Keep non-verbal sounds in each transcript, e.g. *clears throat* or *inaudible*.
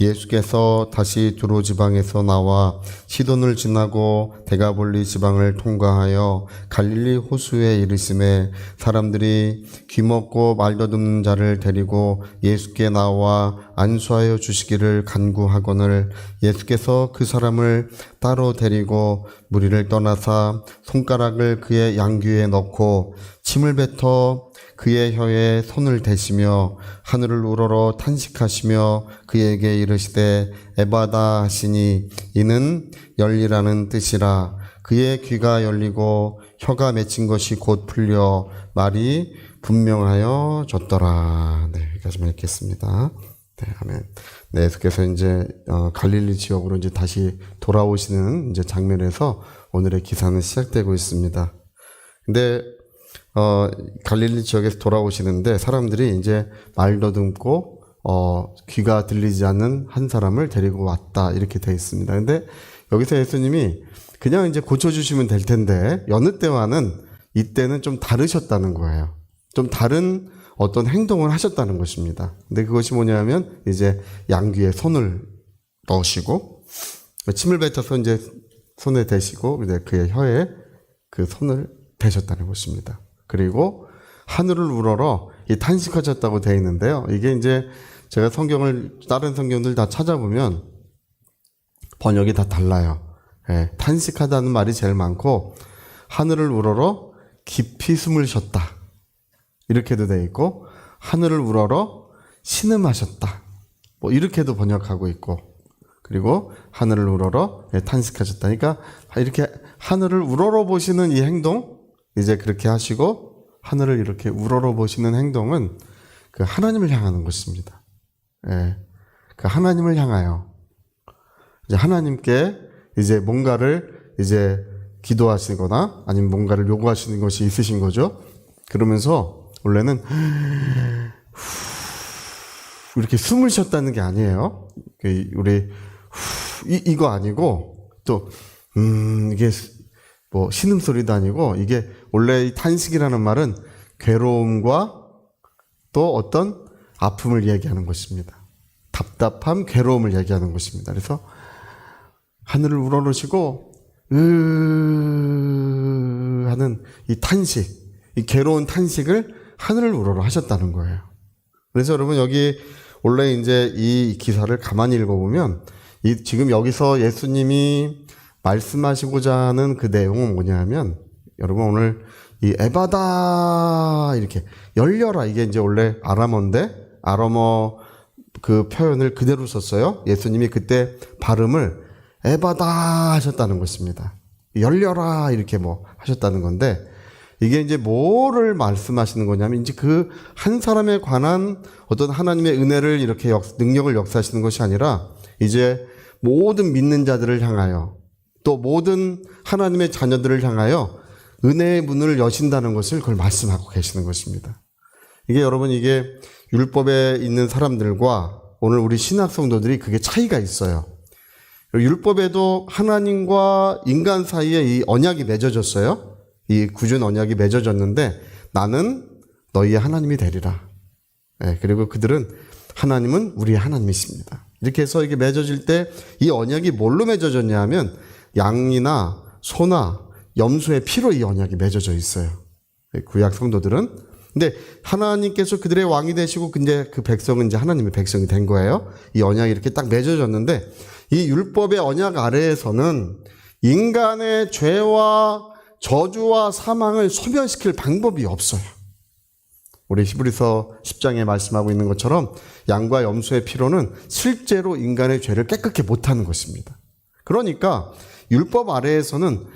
예수께서 다시 두로 지방에서 나와 시돈을 지나고 대가볼리 지방을 통과하여 갈릴리 호수에 이르심에 사람들이 귀먹고 말더듬는 자를 데리고 예수께 나와 안수하여 주시기를 간구하거늘 예수께서 그 사람을 따로 데리고 무리를 떠나사 손가락을 그의 양귀에 넣고 침을 뱉어 그의 혀에 손을 대시며 하늘을 우러러 탄식하시며 그에게 이르시되 에바다 하시니 이는 열리라는 뜻이라 그의 귀가 열리고 혀가 맺힌 것이 곧 풀려 말이 분명하여 졌더라. 네, 여기까지만 읽겠습니다. 네, 아멘. 네, 계속해서 이제 어, 갈릴리 지역으로 이제 다시 돌아오시는 이제 장면에서 오늘의 기사는 시작되고 있습니다. 근데 어, 갈릴리 지역에서 돌아오시는데 사람들이 이제 말 더듬고 어, 귀가 들리지 않는 한 사람을 데리고 왔다 이렇게 돼 있습니다. 근데 여기서 예수님이 그냥 이제 고쳐주시면 될 텐데 여느 때와는 이때는 좀 다르셨다는 거예요. 좀 다른 어떤 행동을 하셨다는 것입니다. 근데 그것이 뭐냐면 이제 양귀에 손을 넣으시고 침을 뱉어서 이제 손에 대시고 이제 그의 혀에 그 손을 대셨다는 것입니다. 그리고 하늘을 우러러 이 탄식하셨다고 되어 있는데요. 이게 이제 제가 성경을 다른 성경들 다 찾아보면 번역이 다 달라요. 예, 탄식하다는 말이 제일 많고 하늘을 우러러 깊이 숨을 쉬었다. 이렇게도 돼 있고 하늘을 우러러 신음하셨다. 뭐 이렇게도 번역하고 있고 그리고 하늘을 우러러 예, 탄식하셨다. 그러니까 이렇게 하늘을 우러러 보시는 이 행동 이제 그렇게 하시고 하늘을 이렇게 우러러 보시는 행동은 그 하나님을 향하는 것입니다. 예. 그 하나님을 향하여 이제 하나님께 이제 뭔가를 이제 기도하시거나 아니면 뭔가를 요구하시는 것이 있으신 거죠. 그러면서 원래는 후 이렇게 숨을 쉬었다는 게 아니에요. 그 우리 후 이, 이거 아니고 또 음, 이게 뭐 신음 소리도 아니고 이게 원래 이 탄식이라는 말은 괴로움과 또 어떤 아픔을 얘기하는 것입니다. 답답함, 괴로움을 얘기하는 것입니다. 그래서 하늘을 우러러시고 으 하는 이 탄식, 이 괴로운 탄식을 하늘을 우러러 하셨다는 거예요. 그래서 여러분 여기 원래 이제 이 기사를 가만히 읽어보면 이 지금 여기서 예수님이 말씀하시고자 하는 그 내용은 뭐냐면 여러분 오늘 이 에바다 이렇게 열려라 이게 이제 원래 아람어인데 아람어 그 표현을 그대로 썼어요. 예수님이 그때 발음을 에바다 하셨다는 것입니다. 열려라 이렇게 뭐 하셨다는 건데 이게 이제 뭐를 말씀하시는 거냐면 이제 그 한 사람에 관한 어떤 하나님의 은혜를 이렇게 역, 능력을 역사하시는 것이 아니라 이제 모든 믿는 자들을 향하여 또 모든 하나님의 자녀들을 향하여 은혜의 문을 여신다는 것을 그걸 말씀하고 계시는 것입니다. 이게 여러분 이게 율법에 있는 사람들과 오늘 우리 신학 성도들이 그게 차이가 있어요. 율법에도 하나님과 인간 사이에 이 언약이 맺어졌어요. 이 구준 언약이 맺어졌는데 나는 너희의 하나님이 되리라. 예, 그리고 그들은 하나님은 우리의 하나님이십니다. 이렇게 해서 이게 맺어질 때 이 언약이 뭘로 맺어졌냐 하면 양이나 소나 염소의 피로 이 언약이 맺어져 있어요. 예, 구약 성도들은. 근데 하나님께서 그들의 왕이 되시고 근데 그 백성은 이제 하나님의 백성이 된 거예요. 이 언약이 이렇게 딱 맺어졌는데 이 율법의 언약 아래에서는 인간의 죄와 저주와 사망을 소멸시킬 방법이 없어요. 우리 히브리서 10장에 말씀하고 있는 것처럼 양과 염소의 피로는 실제로 인간의 죄를 깨끗게 못하는 것입니다. 그러니까 율법 아래에서는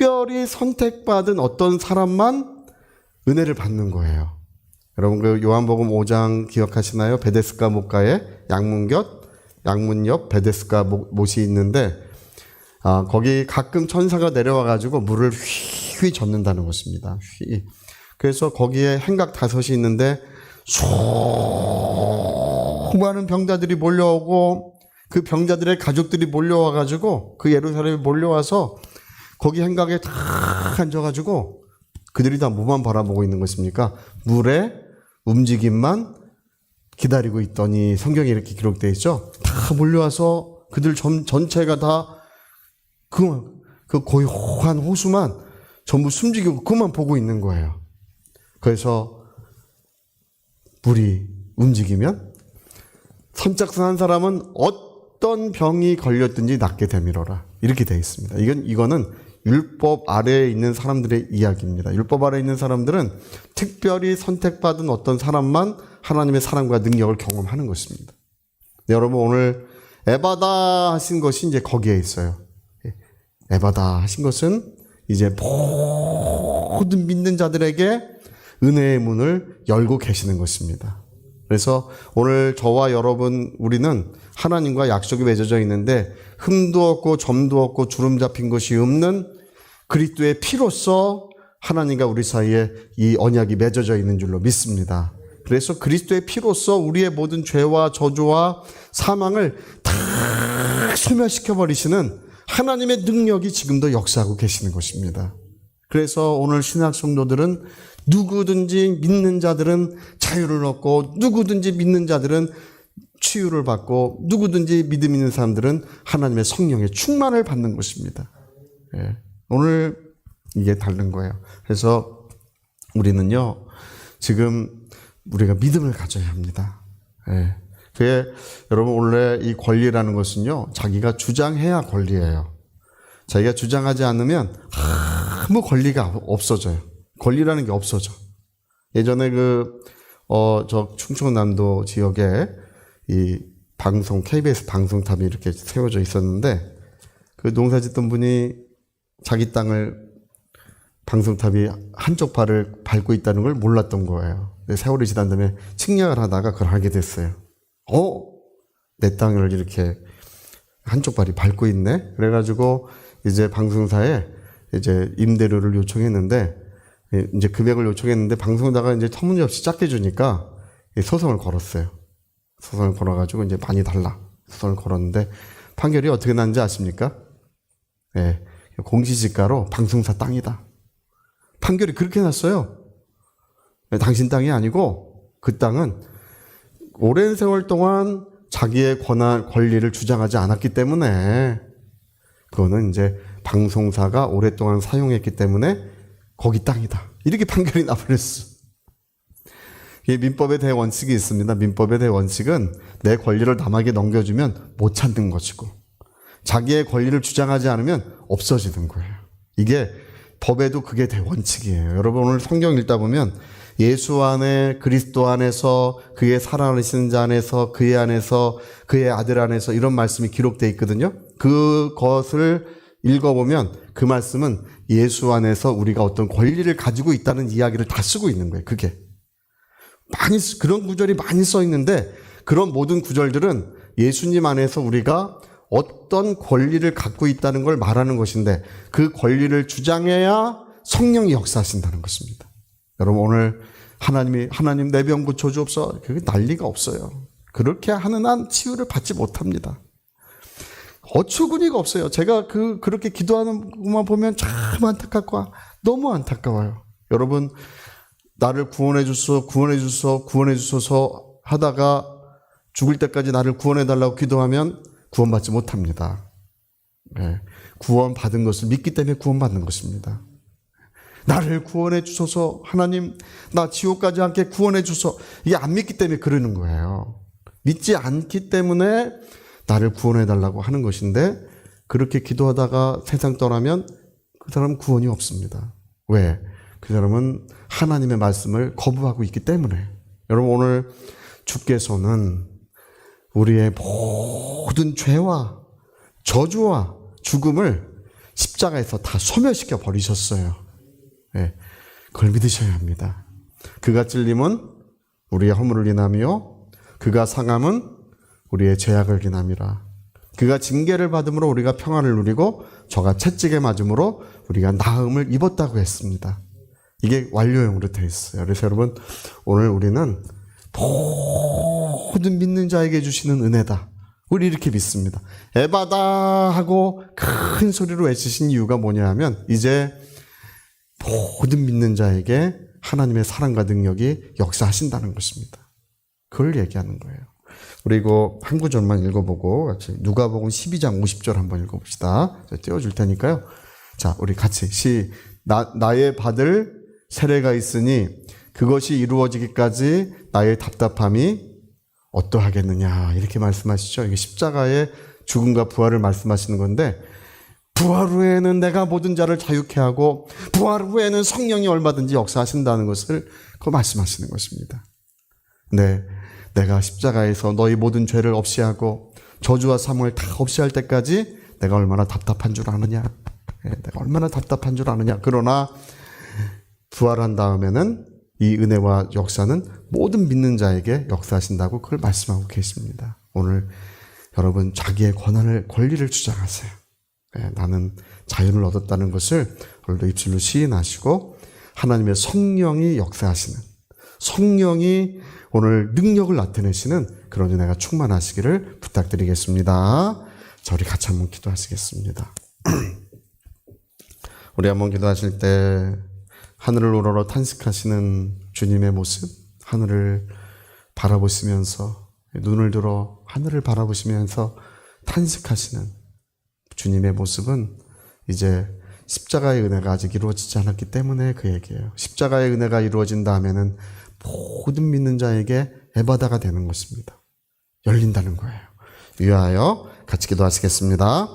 특별히 선택받은 어떤 사람만 은혜를 받는 거예요. 여러분 그 요한복음 5장 기억하시나요? 베데스가 목가에 양문 곁 양문 옆 베데스가 못이 있는데 아, 거기 가끔 천사가 내려와 가지고 물을 휘휘 젓는다는 것입니다. 휘. 그래서 거기에 행각 다섯이 있는데 수많은 병자들이 몰려오고 그 병자들의 가족들이 몰려와 가지고 그 예루살렘에 몰려와서 거기 행각에 다 앉아 가지고 그들이 다 뭐만 바라보고 있는 것입니까? 물의 움직임만 기다리고 있더니 성경에 이렇게 기록되어 있죠. 다 몰려와서 그들 전, 전체가 다 그, 그 고요한 호수만 전부 숨지고 그만 보고 있는 거예요. 그래서 물이 움직이면 선착순 한 사람은 어떤 병이 걸렸든지 낫게 되밀어라. 이렇게 되어 있습니다. 이건, 이거는 율법 아래에 있는 사람들의 이야기입니다. 율법 아래에 있는 사람들은 특별히 선택받은 어떤 사람만 하나님의 사랑과 능력을 경험하는 것입니다. 네, 여러분 오늘 에바다 하신 것이 이제 거기에 있어요. 에바다 하신 것은 이제 모든 믿는 자들에게 은혜의 문을 열고 계시는 것입니다. 그래서 오늘 저와 여러분 우리는 하나님과 약속이 맺어져 있는데 흠도 없고 점도 없고 주름 잡힌 것이 없는 그리스도의 피로써 하나님과 우리 사이에 이 언약이 맺어져 있는 줄로 믿습니다. 그래서 그리스도의 피로써 우리의 모든 죄와 저주와 사망을 다 소멸시켜 버리시는 하나님의 능력이 지금도 역사하고 계시는 것입니다. 그래서 오늘 신학 성도들은 누구든지 믿는 자들은 자유를 얻고 누구든지 믿는 자들은 치유를 받고 누구든지 믿음 있는 사람들은 하나님의 성령의 충만을 받는 것입니다. 예. 오늘 이게 다른 거예요. 그래서 우리는요 지금 우리가 믿음을 가져야 합니다. 예. 그게 여러분 원래 이 권리라는 것은요 자기가 주장해야 권리예요. 자기가 주장하지 않으면 아무 권리가 없어져요. 권리라는 게 없어져. 예전에 그, 어, 저 충청남도 지역에 이 방송, KBS 방송탑이 이렇게 세워져 있었는데 그 농사 짓던 분이 자기 땅을 방송탑이 한쪽 발을 밟고 있다는 걸 몰랐던 거예요. 세월이 지난 다음에 측량을 하다가 그걸 알게 됐어요. 어? 내 땅을 이렇게 한쪽 발이 밟고 있네? 그래가지고 이제 방송사에 이제 임대료를 요청했는데 이제 금액을 요청했는데 방송사가 이제 터무니없이 작게 주니까 소송을 걸었어요. 소송을 걸어가지고 이제 많이 달라. 소송을 걸었는데 판결이 어떻게 났는지 아십니까? 예. 공시지가로 방송사 땅이다. 판결이 그렇게 났어요. 예, 당신 땅이 아니고 그 땅은 오랜 세월 동안 자기의 권한, 권리를 주장하지 않았기 때문에 그거는 이제 방송사가 오랫동안 사용했기 때문에 거기 땅이다. 이렇게 판결이 나버렸어. 이 민법의 대원칙이 있습니다. 민법의 대원칙은 내 권리를 남에게 넘겨주면 못 찾는 것이고 자기의 권리를 주장하지 않으면 없어지는 거예요. 이게 법에도 그게 대 원칙이에요. 여러분 오늘 성경 읽다 보면 예수 안에 그리스도 안에서 그의 살아계신 자 안에서 그의 안에서 그의 아들 안에서 이런 말씀이 기록되어 있거든요. 그것을 읽어보면 그 말씀은 예수 안에서 우리가 어떤 권리를 가지고 있다는 이야기를 다 쓰고 있는 거예요. 그게 많이 쓰- 그런 구절이 많이 써 있는데 그런 모든 구절들은 예수님 안에서 우리가 어떤 권리를 갖고 있다는 걸 말하는 것인데 그 권리를 주장해야 성령이 역사하신다는 것입니다. 여러분 오늘 하나님이 하나님 내 병 고쳐 주옵소. 그게 난리가 없어요. 그렇게 하는 한 치유를 받지 못합니다. 어처구니가 없어요. 제가 그 그렇게 기도하는 것만 보면 참 안타깝고 너무 안타까워요. 여러분 나를 구원해 주소, 구원해 주소, 구원해 주소서 하다가 죽을 때까지 나를 구원해 달라고 기도하면 구원받지 못합니다. 네. 구원 받은 것을 믿기 때문에 구원받는 것입니다. 나를 구원해 주소서 하나님 나 지옥까지 않게 구원해 주소 이게 안 믿기 때문에 그러는 거예요. 믿지 않기 때문에 나를 구원해 달라고 하는 것인데 그렇게 기도하다가 세상 떠나면 그 사람은 구원이 없습니다. 왜? 그 사람은 하나님의 말씀을 거부하고 있기 때문에 여러분 오늘 주께서는 우리의 모든 죄와 저주와 죽음을 십자가에서 다 소멸시켜 버리셨어요. 예, 그걸 믿으셔야 합니다. 그가 찔림은 우리의 허물을 인하며 그가 상함은 우리의 죄악을 인함이라. 그가 징계를 받음으로 우리가 평안을 누리고 저가 채찍에 맞음으로 우리가 나음을 입었다고 했습니다. 이게 완료형으로 되어 있어요. 그래서 여러분 오늘 우리는 모든 믿는 자에게 주시는 은혜다. 우리 이렇게 믿습니다. 에바다 하고 큰 소리로 외치신 이유가 뭐냐 하면 이제 모든 믿는 자에게 하나님의 사랑과 능력이 역사하신다는 것입니다. 그걸 얘기하는 거예요. 그리고 한 구절만 읽어보고 같이 누가복음 12장 50절 한번 읽어봅시다. 띄워줄 테니까요. 자, 우리 같이 시 나, 나의 받을 세례가 있으니 그것이 이루어지기까지 나의 답답함이 어떠하겠느냐 이렇게 말씀하시죠. 이게 십자가의 죽음과 부활을 말씀하시는 건데 부활 후에는 내가 모든 자를 자유케 하고 부활 후에는 성령이 얼마든지 역사하신다는 것을 그 말씀하시는 것입니다. 네, 내가 십자가에서 너희 모든 죄를 없이 하고 저주와 사망을 다 없이 할 때까지 내가 얼마나 답답한 줄 아느냐. 예, 내가 얼마나 답답한 줄 아느냐. 그러나 부활한 다음에는 이 은혜와 역사는 모든 믿는 자에게 역사하신다고 그걸 말씀하고 계십니다. 오늘 여러분 자기의 권한을 권리를 주장하세요. 예, 나는 자유를 얻었다는 것을 오늘도 입술로 시인하시고 하나님의 성령이 역사하시는 성령이 오늘 능력을 나타내시는 그런 은혜가 충만하시기를 부탁드리겠습니다. 자, 우리 같이 한번 기도하시겠습니다. *clears throat* 우리 한번 기도하실 때 하늘을 우러러 탄식하시는 주님의 모습, 하늘을 바라보시면서 눈을 들어 하늘을 바라보시면서 탄식하시는 주님의 모습은 이제 십자가의 은혜가 아직 이루어지지 않았기 때문에 그 얘기예요. 십자가의 은혜가 이루어진 다음에는 모든 믿는 자에게 에바다가 되는 것입니다. 열린다는 거예요. 위하여 같이 기도하시겠습니다.